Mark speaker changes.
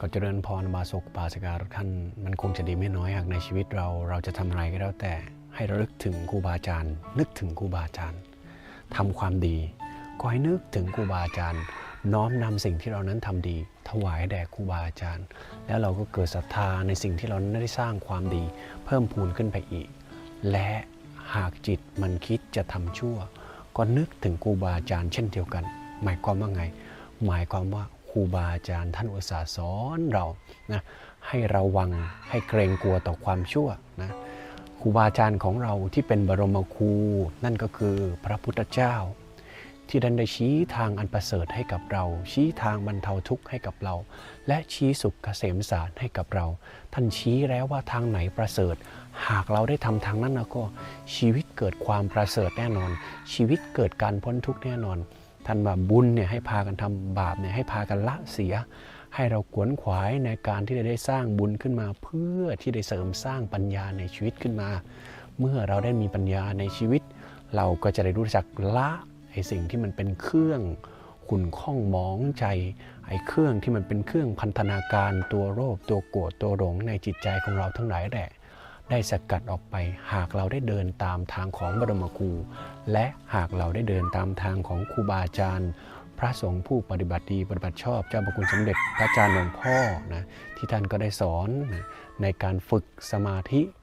Speaker 1: ก็เจริญพรบาสกบาสการทุกท่านมันคงจะดีไม่น้อยหากในชีวิตเราเราจะทำอะไรก็แล้วแต่ให้ระลึกถึงครูบาอาจารย์ นึกถึงครูบาอาจารย์ทำความดี ก็ให้นึกถึงครูบาอาจารย์ น้อมนำสิ่งที่เรานั้นทำดี ถวายแด่ครูบาอาจารย์ แล้วเราก็เกิดศรัทธาในสิ่งที่เรานั้นได้สร้างความดี เพิ่มพูนขึ้นไปอีก และหากจิตมันคิดจะทำชั่ว ก็นึกถึงครูบาอาจารย์เช่นเดียวกัน หมายความว่าไง หมายความว่า รูบาอาจารย์ท่านอุตส่าห์สอนเรานะให้ระวังให้เกรงกลัวต่อความชั่วนะครูบาอาจารย์ของเราที่เป็นบรมครูนั่นก็คือพระพุทธเจ้า ที่ท่านได้ชี้ทางอันประเสริฐให้กับเรา ชี้ทางบรรเทาทุกข์ให้กับเรา และชี้สุขเกษมสารให้กับเรา ท่านชี้แล้วว่าทางไหนประเสริฐ หากเราได้ทำทางนั้นแล้วก็ชีวิตเกิดความประเสริฐแน่นอน ชีวิตเกิดการพ้นทุกข์แน่นอน ท่านว่าบุญเนี่ยให้พากันทำบาปเนี่ยให้พากันละเสีย ให้เราขวนขวายในการที่จะได้สร้างบุญขึ้นมาเพื่อที่ได้เสริมสร้างปัญญาในชีวิตขึ้นมา เมื่อเราได้มีปัญญาในชีวิต เราก็จะได้รู้จักละไอ้สิ่งที่มันเป็นเครื่องขุ่นข้องมองใจ ไอ้เครื่องที่มันเป็นเครื่องพันธนาการตัวโรคตัวโกรธตัวหลงในจิตใจของเราทั้งหลายแหละ ได้สกัดออกไป หากเราได้เดินตามทางของบรมครู และหากเราได้เดินตามทางของครูบาอาจารย์ พระสงฆ์ผู้ปฏิบัติดีปฏิบัติชอบเจ้าพระคุณสมเด็จพระอาจารย์หลวงพ่อนะที่ท่านก็ได้สอนนะในการฝึกสมาธิ